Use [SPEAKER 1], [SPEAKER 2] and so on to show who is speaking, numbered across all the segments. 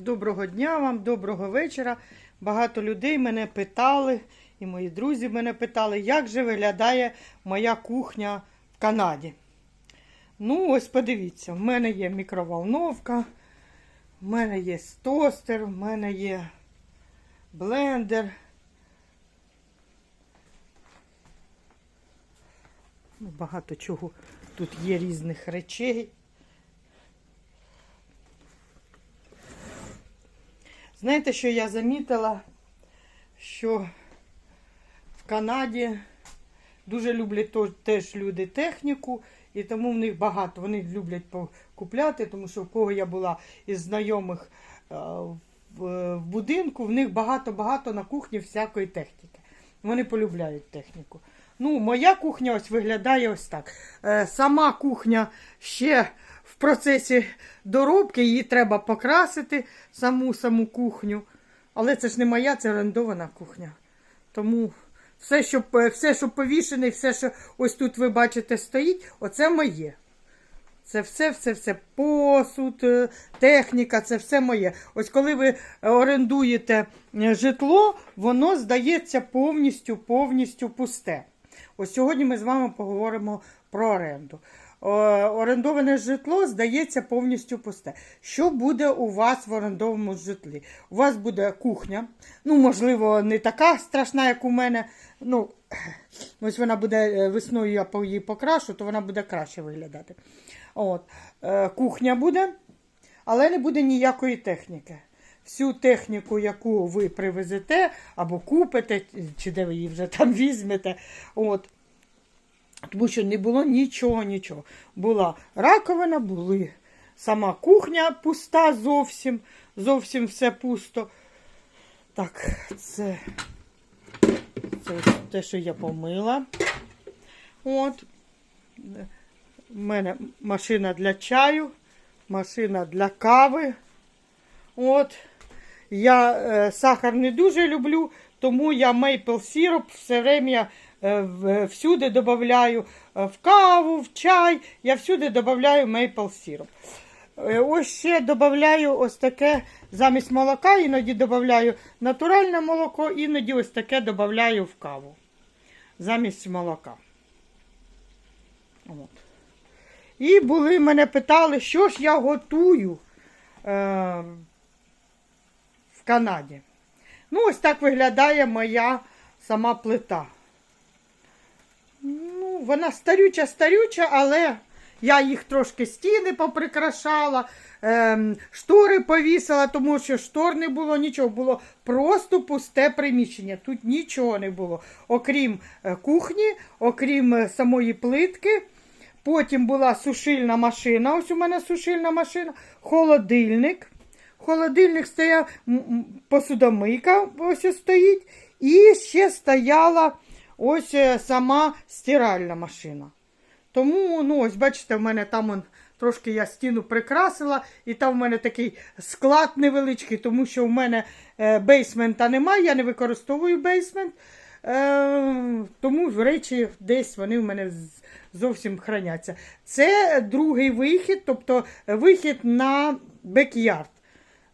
[SPEAKER 1] Доброго дня вам, доброго вечора. Багато людей мене питали, і мої друзі мене питали, як же виглядає моя кухня в Канаді. Ну, ось подивіться, в мене є мікроволновка, в мене є тостер, в мене є блендер. Ну, Багато чого тут є різних речей. Знаєте, що я замітила, що в Канаді дуже люблять теж люди техніку, і тому в них багато. Вони люблять купляти, тому що в кого я була із знайомих е, в, в будинку, в них багато-багато на кухні всякої техніки. Вони полюбляють техніку. Ну, моя кухня ось виглядає ось так. Е, сама кухня ще в процесі доробки, її треба покрасити, саму саму кухню. Але це ж не моя, це орендована кухня. Тому все, що, все, що повішене, все, що ось тут ви бачите, стоїть, оце моє. Це все, все, все посуд, е, техніка, це все моє. Ось коли ви орендуєте е, житло, воно здається повністю, повністю пусте. Ось сьогодні ми з вами поговоримо про оренду. Е, Орендоване житло здається повністю пусте. Що буде у вас в орендованому житлі? У вас буде кухня. Ну, можливо, не така страшна, як у мене. Ну, ось вона буде е, весною, я її покрашу, то вона буде краще виглядати. От. Е, Кухня буде, але не буде ніякої техніки. Всю техніку, яку ви привезете або купите, чи де ви її вже там візьмете. От. Тому що не було нічого, нічого. Була раковина, були сама кухня пуста зовсім, зовсім все пусто. Так, це, це те, що я помила. От. У мене машина для чаю, машина для кави. От. Я е, сахар не дуже люблю, тому я мейпл сироп все время всюди додаю в каву, в чай. Я всюди додаю мейпл сироп. Е, Ось ще додаю ось таке замість молока, іноді додаю натуральне молоко, іноді ось таке додаю в каву. Замість молока. От. І були мене питали, що ж я готую е, в Канаді. Ну, ось так виглядає моя сама плита. Вона старюча, старюча, але я їх трошки стіни поприкрашала, ем, штори повісила, тому що штор не було нічого, було просто пусте приміщення. Тут нічого не було, окрім е, кухні, окрім е, самої плитки. Потім була сушильна машина. Ось у мене сушильна машина, холодильник. Холодильник стояв, посудомийка ось стоїть. І ще стояла ось е, сама стиральна машина. Тому, ну, ось бачите, в мене там он, трошки я стіну прикрасила, і там в мене такий склад невеличкий, тому що в мене е, бейсмента немає, я не використовую бейсмент. Е, тому речі десь вони в мене зовсім храняться. Це другий вихід, тобто вихід на бекярд.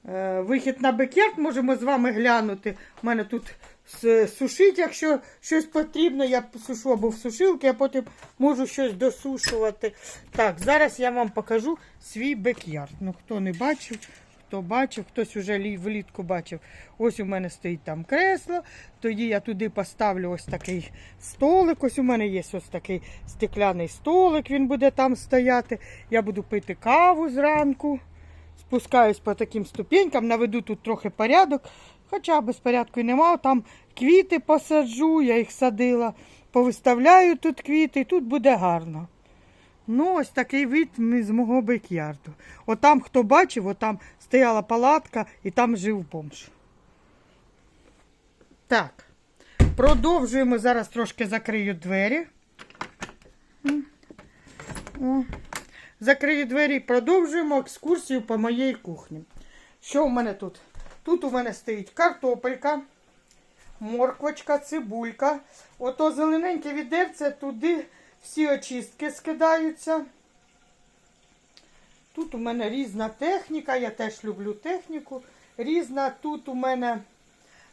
[SPEAKER 1] Е, Вихід на бекярд можемо з вами глянути. У мене тут с- сушить, якщо щось потрібно, я сушу або в сушилки, а потім можу щось досушувати. Так, зараз я вам покажу свій бекярд. Ну, хто не бачив, хто бачив, хтось уже влітку бачив. Ось у мене стоїть там кресло. Тоді я туди поставлю ось такий столик. Ось у мене є ось такий стекляний столик, він буде там стояти. Я буду пити каву зранку. Спускаюсь по таким ступенькам, наведу тут трохи порядок. Хоча безпорядку і нема. Там квіти посаджу, я їх садила, повиставляю тут квіти, тут буде гарно. Ну, ось такий вид з мого бекярду. Отам, хто бачив, отам стояла палатка і там жив бомж. Так, продовжуємо. Зараз трошки закрию двері. О. Закрию двері і продовжуємо екскурсію по моїй кухні. Що у мене тут? Тут у мене стоїть картопелька, морквочка, цибулька. Ото зелененьке відерце, туди всі очистки скидаються. Тут у мене різна техніка, я теж люблю техніку. Різна. Тут у мене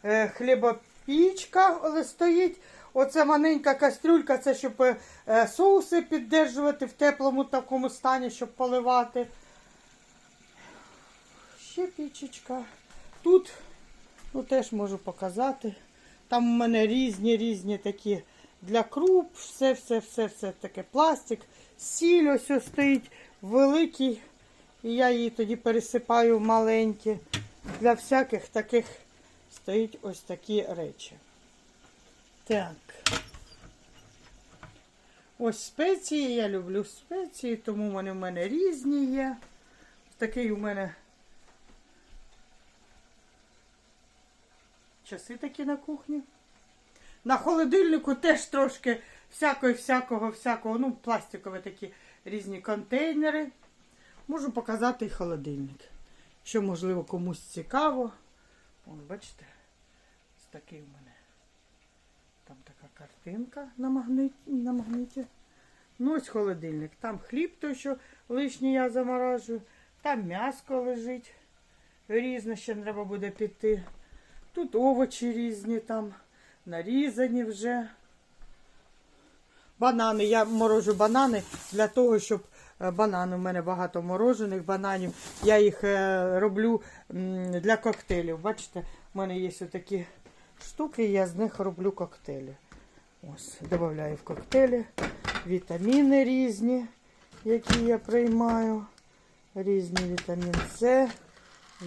[SPEAKER 1] е, хлібопічка стоїть. Оце маленька кастрюлька, це щоб е, соуси піддержувати в теплому такому стані, щоб поливати. Ще пічечка. Тут ну, теж можу показати. Там у мене різні різні такі для круп, все, все, все, все таке пластик. Сіль ось ось стоїть великий. І я її тоді пересипаю маленькі. Для всяких таких стоїть ось такі речі. Так. Ось спеції, я люблю спеції, тому вони в мене різні є. Такий у мене часи такі на кухні. На холодильнику теж трошки всякого, всякого, ну, пластикові такі різні контейнери. Можу показати і холодильник. Що, можливо, комусь цікаво. Вон, бачите, ось такий у мене. Там така картинка на магниті. На магніті. Ну, ось холодильник. Там хліб той, що лишній я заморажую. Там м'яско лежить. Різне ще треба буде піти. Тут овочі різні там, нарізані вже. Банани. Я морожу банани для того, щоб е, банани. У мене багато морожених бананів. Я їх е, роблю для коктейлів. Бачите, в мене є такі штуки, я з них роблю коктейлі. Ось, додаю в коктейлі вітаміни різні, які я приймаю. Різні вітамін С,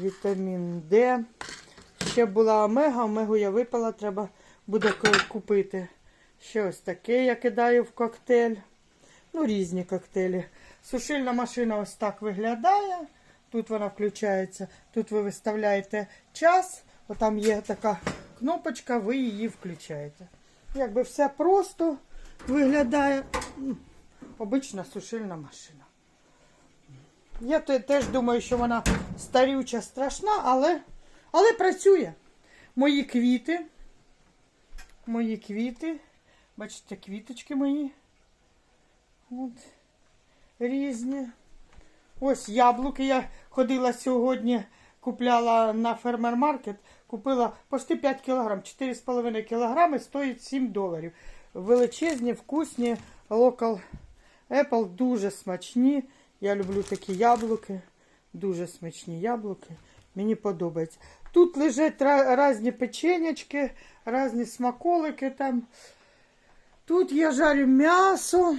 [SPEAKER 1] вітамін Д. Ще була омега, омегу я випила, треба буде купити. Ще ось таке я кидаю в коктейль. Ну, різні коктейлі. Сушильна машина ось так виглядає. Тут вона включається. Тут ви виставляєте час. Отам є така кнопочка, ви її включаєте. Якби все просто виглядає. Обична сушильна машина. Я теж думаю, що вона старюча, страшна, але, але працює. Мої квіти. Мої квіти. Бачите, квіточки мої. От. Різні. Ось яблуки. Я ходила сьогодні, купляла на фермер-маркет, купила почти 5 кг, 4,5 кг, стоїть 7 доларів. Величезні, вкусні, Local Apple, дуже смачні. Я люблю такі яблуки. Дуже смачні яблуки. Мені подобається. Тут лежать різні печенячки, різні смаколики там. Тут я жарю м'ясо.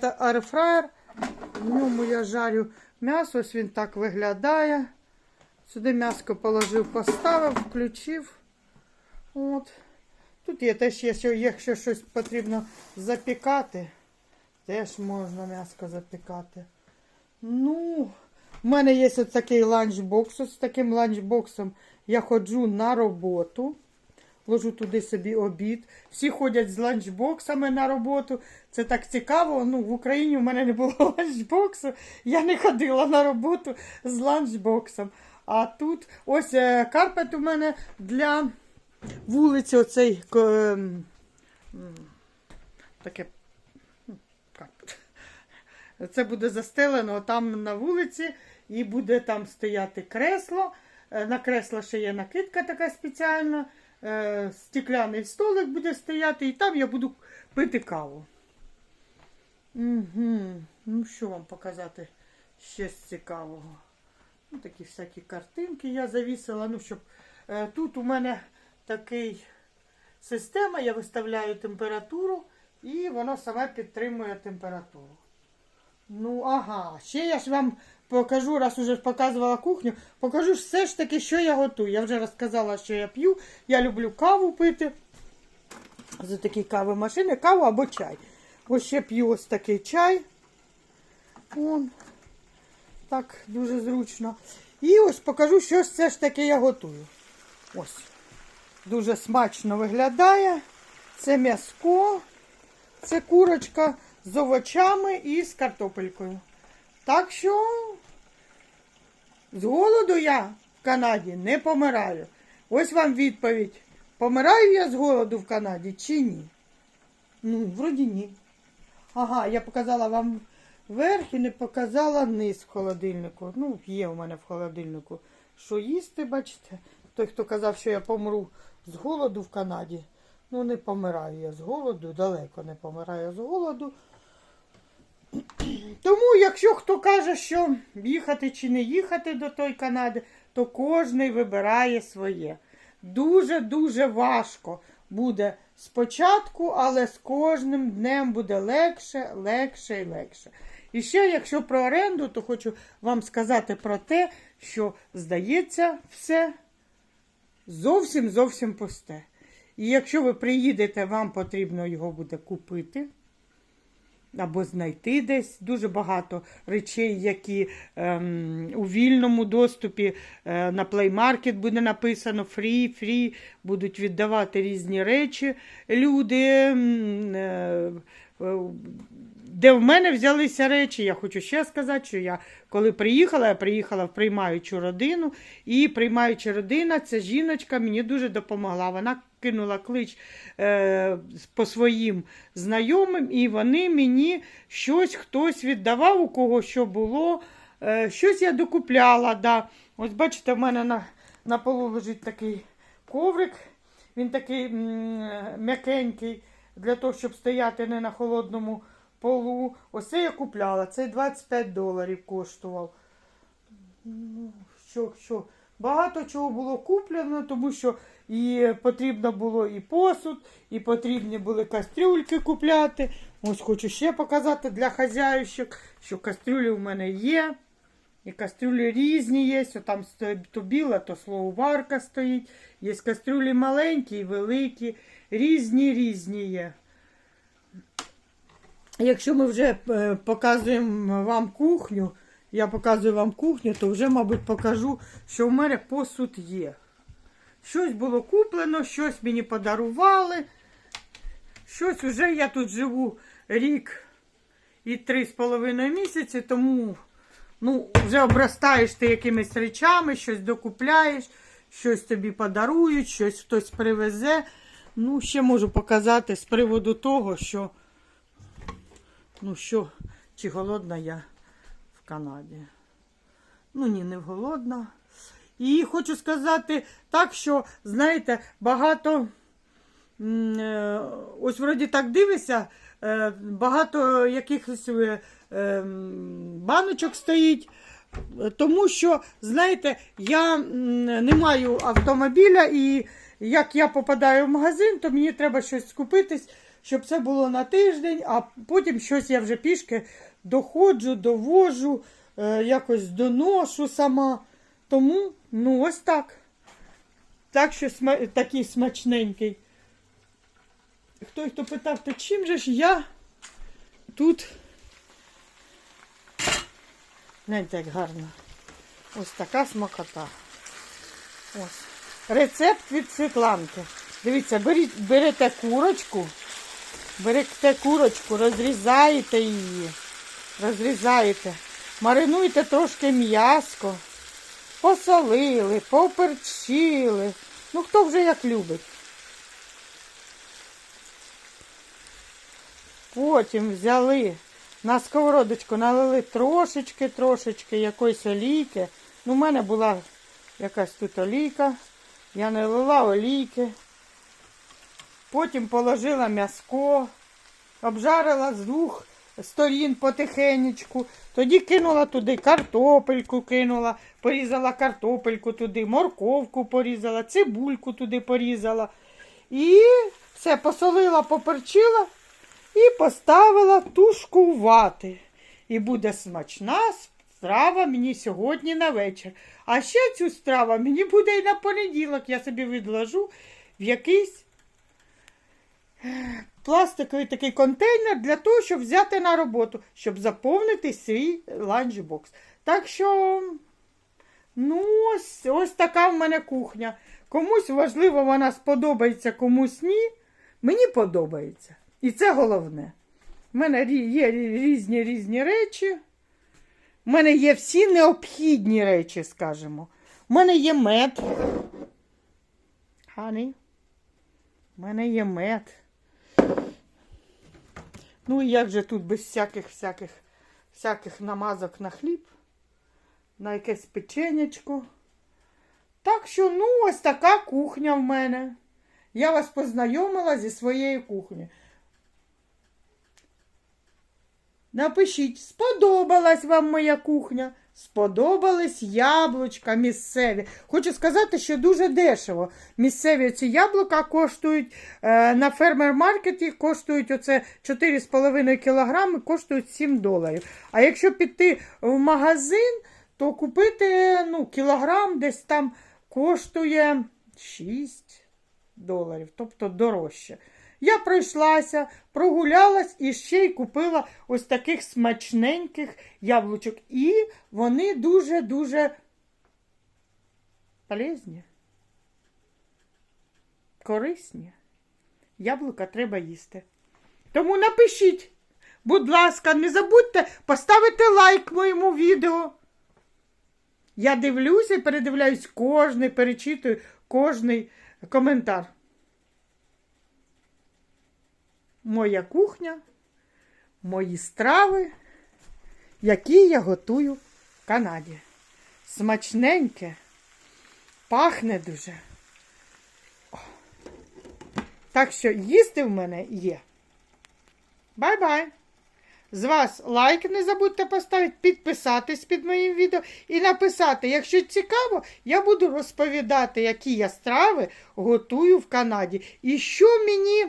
[SPEAKER 1] Це арфраєр. В ньому я жарю м'ясо. Ось він так виглядає. Сюди м'яско положив, поставив, включив. От. Тут є теж, якщо щось потрібно запікати, теж можна м'яско запікати. Ну, в мене є ось такий ланчбокс. Ось з таким ланчбоксом я ходжу на роботу. Ложу туди собі обід. Всі ходять з ланчбоксами на роботу. Це так цікаво. Ну, в Україні в мене не було ланчбоксу. Я не ходила на роботу з ланчбоксом. А тут ось е, карпет у мене для вулиці. Оцей ем, таке карпет. Це буде застелено там на вулиці, і буде там стояти кресло. Е, На кресло ще є накидка така спеціальна. Е, Стекляний столик буде стояти, і там я буду пити каву. Угу. Ну, що вам показати ще з цікавого? Ну, такі всякі картинки я завісила. Ну, щоб е, тут у мене такий система, я виставляю температуру, і воно саме підтримує температуру. Ну, ага. Ще я ж вам покажу, раз уже показувала кухню, покажу все ж таки, що я готую. Я вже розказала, що я п'ю. Я люблю каву пити. За такі кави машини, каву або чай. Ось ще п'ю ось такий чай. Вон. Так, дуже зручно. І ось покажу, що ж ж таки я готую. Ось. Дуже смачно виглядає. Це м'яско, це курочка з овочами і з картопелькою. Так що з голоду я в Канаді не помираю. Ось вам відповідь. Помираю я з голоду в Канаді чи ні? Ну, вроді ні. Ага, я показала вам верх і не показала низ в холодильнику. Ну, є у мене в холодильнику. Що їсти, бачите? Той, хто казав, що я помру з голоду в Канаді. Ну, не помираю я з голоду, далеко не помираю з голоду. Тому, якщо хто каже, що їхати чи не їхати до той Канади, то кожний вибирає своє. Дуже-дуже важко буде спочатку, але з кожним днем буде легше, легше і легше. І ще, якщо про оренду, то хочу вам сказати про те, що здається все зовсім зовсім пусте. І якщо ви приїдете, вам потрібно його буде купити або знайти десь. Дуже багато речей, які ем, у вільному доступі. Е, на Market буде написано free, free, будуть віддавати різні речі. Люди. е, е, де в мене взялися речі, я хочу ще сказати, що я коли приїхала, я приїхала в приймаючу родину, і приймаюча родина, ця жіночка мені дуже допомогла. Вона кинула клич е, по своїм знайомим, і вони мені щось хтось віддавав, у кого що було. Е, щось я докупляла. Да. Ось бачите, в мене на, на полу лежить такий коврик. Він такий м'якенький для того, щоб стояти не на холодному полу. Ось це я купляла. Це 25 доларів коштував. Ну, що, що? Багато чого було куплено, тому що і потрібно було і посуд, і потрібні були кастрюльки купляти. Ось хочу ще показати для хазяївщик, що кастрюлі у мене є. І кастрюлі різні є. Там то біла, то слововарка стоїть. Є кастрюлі маленькі і великі, різні різні є. Якщо ми вже е, показуємо вам кухню, я показую вам кухню, то вже, мабуть, покажу, що в мене посуд є. Щось було куплено, щось мені подарували. Щось уже я тут живу рік і три з половиною місяці, тому ну, вже обростаєш ти якимись речами, щось докупляєш, щось тобі подарують, щось хтось привезе. Ну, ще можу показати з приводу того, що, ну що, чи голодна я в Канаді. Ну, ні, не голодна. І хочу сказати так, що, знаєте, багато, е, ось вроді так дивишся, е, багато якихось е, баночок стоїть. Тому що, знаєте, я не маю автомобіля, і як я попадаю в магазин, то мені треба щось скупитись, щоб це було на тиждень, а потім щось я вже пішки доходжу, довожу, якось доношу сама. Тому, ну, ось так. Так що сма- такий смачненький. Хто хто питав, то чим же ж я тут. Гляньте, як гарно. Ось така смакота. Ось. Рецепт від Світланки. Дивіться, беріть, берете курочку, берете курочку, розрізаєте її, розрізаєте, маринуєте трошки м'яско, посолили, поперчили. Ну, хто вже як любить. Потім взяли на сковородочку, налили трошечки, трошечки якоїсь олійки. Ну, в мене була якась тут олійка. Я налила олійки. Потім положила м'яско, обжарила з двох сторін потихенечку. Тоді кинула туди картопельку, кинула, порізала картопельку туди, морковку порізала, цибульку туди порізала. І все посолила, поперчила і поставила тушкувати. І буде смачна страва мені сьогодні на вечір. А ще цю страву мені буде і на понеділок. Я собі відложу в якийсь пластиковий такий контейнер для того, щоб взяти на роботу, щоб заповнити свій ланчбокс. Так що, ну, ось, ось така в мене кухня. Комусь важливо, вона сподобається, комусь ні. Мені подобається. І це головне. У мене є різні різні речі. У мене є всі необхідні речі, скажімо. У мене є мед. Хані. У мене є мед. Ну і як же тут без всяких всяких всяких намазок на хліб, на якесь печенечко. Так що, ну, ось така кухня в мене. Я вас познайомила зі своєю кухнею. Напишіть, сподобалась вам моя кухня, сподобались яблучка місцеві. Хочу сказати, що дуже дешево. Місцеві ці яблука коштують е, на фермер-маркеті, коштують оце 4,5 кілограми, коштують 7 доларів. А якщо піти в магазин, то купити ну, кілограм десь там коштує 6 доларів, тобто дорожче. Я пройшлася, прогулялась і ще й купила ось таких смачненьких яблучок. І вони дуже-дуже полезні, корисні. Яблука треба їсти. Тому напишіть, будь ласка, не забудьте поставити лайк моєму відео. Я дивлюся і передивляюсь кожний, перечитую кожний коментар. Моя кухня, мої страви, які я готую в Канаді. Смачненьке, пахне дуже. О. Так що їсти в мене є. Бай-бай! З вас лайк не забудьте поставити, підписатись під моїм відео і написати, якщо цікаво, я буду розповідати, які я страви готую в Канаді. І що мені,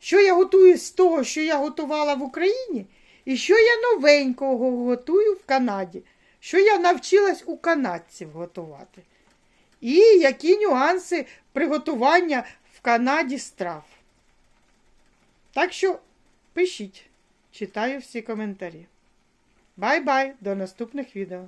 [SPEAKER 1] що я готую з того, що я готувала в Україні, і що я новенького готую в Канаді, що я навчилась у канадців готувати. І які нюанси приготування в Канаді страв. Так що пишіть. Читаю всі коментарі. Бай-бай, до наступних відео.